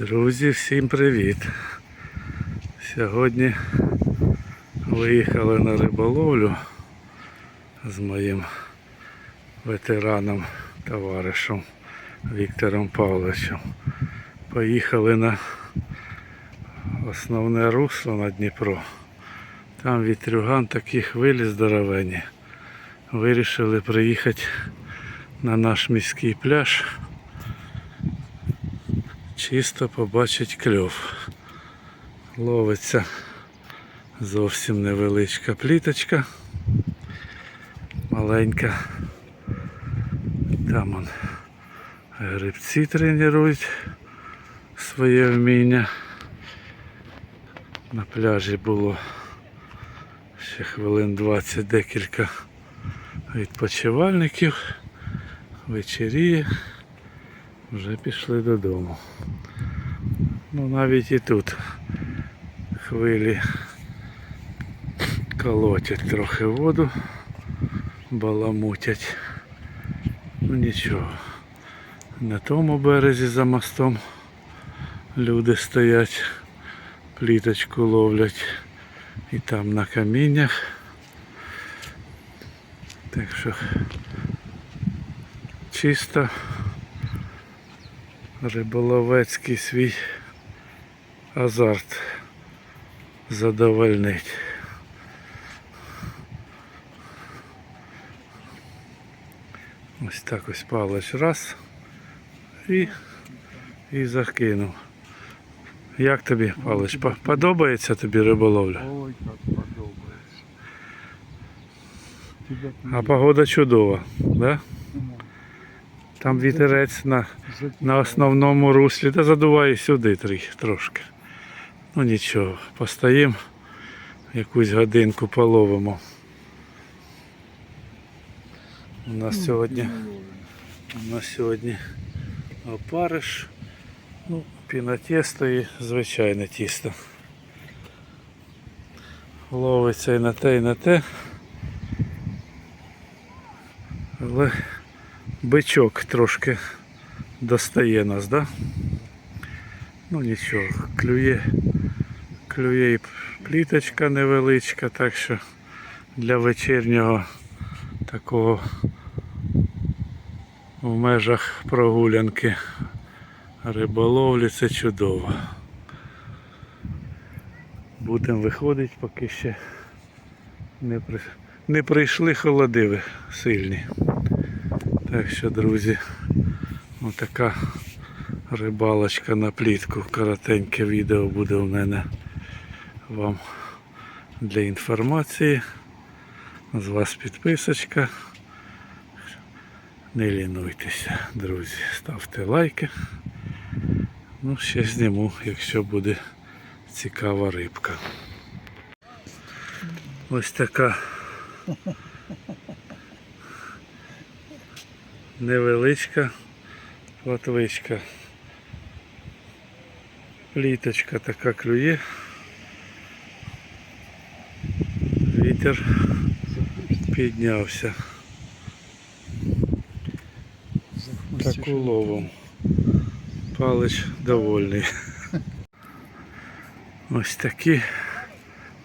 Друзі, всім привіт! Сьогодні виїхали на риболовлю з моїм ветераном, товаришем Віктором Павловичем. Поїхали на основне русло на Дніпро. Там вітрюган такі хвилі здоровенні. Вирішили приїхати на наш міський пляж чисто побачить кльов. Ловиться зовсім невеличка пліточка. Маленька. Там он грибці тренують своє вміння. На пляжі було ще хвилин 20 декілька відпочивальників. Вечеріє. Вже пішли додому. Ну навіть і тут хвилі колотять трохи воду, баламутять. Ну нічого. На тому березі за мостом люди стоять, пліточку ловлять і там на каміннях. Так що чисто риболовецький свій азарт задовольнить. Ось так ось палич раз і, і закинув. Як тобі, Палич, подобається тобі риболовля? Ой, как подобається. А погода чудова, да? Там вітерець на, на основному руслі, та задуває сюди трі- трошки. Ну нічого, постоїмо, якусь годинку половимо. У нас сьогодні, у нас сьогодні опариш, ну, пінотісто і звичайне тісто. Ловиться і на те, і на те. Але бичок трошки достає нас, да? Ну нічого, клює, клює і пліточка невеличка, так що для вечірнього такого в межах прогулянки риболовлі це чудово. Будемо виходити, поки ще не, при... не прийшли холодиви сильні. Так що, друзі, отака рибалочка на плітку. Коротеньке відео буде у мене вам для інформації. З вас підписочка. Не лінуйтеся, друзі. Ставте лайки. Ну, ще зніму, якщо буде цікава рибка. Ось така невеличка платвичка. Пліточка така клює. Вітер піднявся. Таку ловом. Палич довольний. Ось такі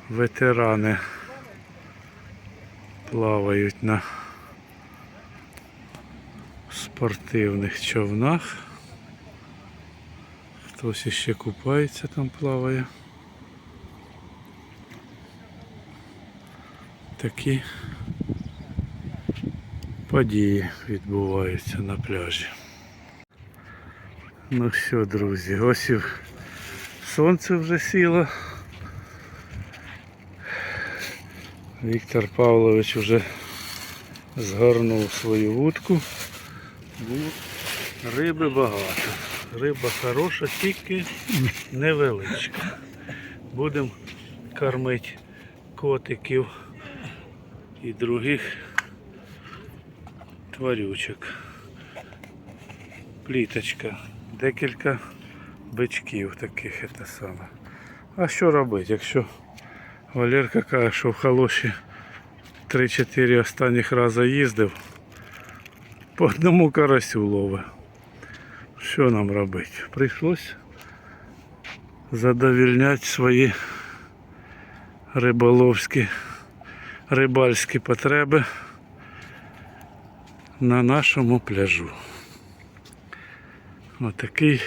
ветерани плавають на спортивних човнах. Хтось іще купається там плаває. Такі події відбуваються на пляжі. Ну що, друзі, ось і сонце вже сіло. Віктор Павлович вже згорнув свою вудку. Ну, риби багато. Риба хороша, тільки невеличка. Будемо кормити котиків і других тварючок. Пліточка, декілька бичків таких це саме. А що робити, якщо Валерка каже, що в халоші 3-4 останніх рази їздив, по одному карасю ловить. Що нам робити? Прийшлось задовільняти свої риболовські, рибальські потреби на нашому пляжу. Отакий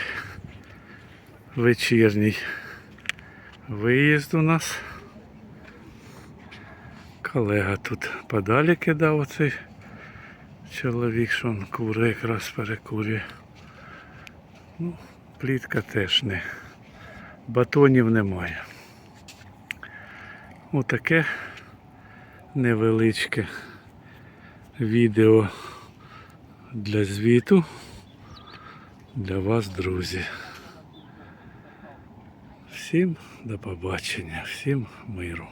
вечірній виїзд у нас. Колега тут подалі кидав оцей чоловік, що кури якраз перекурює. Ну, плітка теж не. Батонів немає. Отаке невеличке відео для звіту для вас, друзі. Всім до побачення, всім миру.